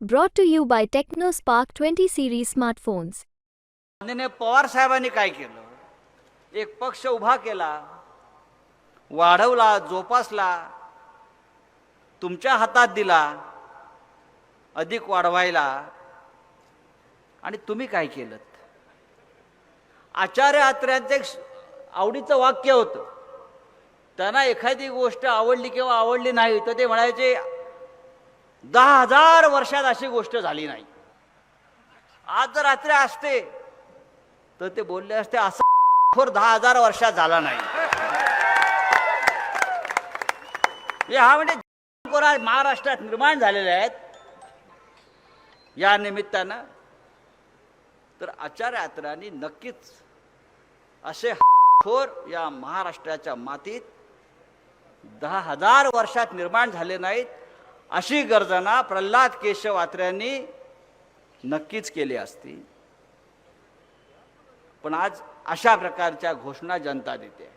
Brought to you by Tecno Spark twenty series smartphones माननीय पवार साहेबांनी काय केलं? एक पक्ष उभा केला वाढवला जोपासला तुमच्या हातात दिला अधिक वाढवायला. आणि तुम्ही काय केलं आचार्य आत्र्यांचं एक आवडीचं वाक्य होतं. त्यांना एखादी गोष्ट आवडली किंवा आवडली नाही तर ते म्हणायचे दहा हजार वर्षात अशी गोष्ट झाली नाही. आज जर रात्री असते तर ते बोलले असते असं खोर दहा हजार वर्षात झाला नाही. हा म्हणजे महाराष्ट्रात निर्माण झालेले आहेत. या निमित्तानं तर आचार्य आत्र्यांनी नक्कीच असे खोर या महाराष्ट्राच्या मातीत दहा हजार वर्षात निर्माण झाले नाहीत. अशी गर्जना प्रल्हाद केशव आत्र्यांनी नक्कीच केली असती. पण आज अशा प्रकारच्या घोषणा जनता देते.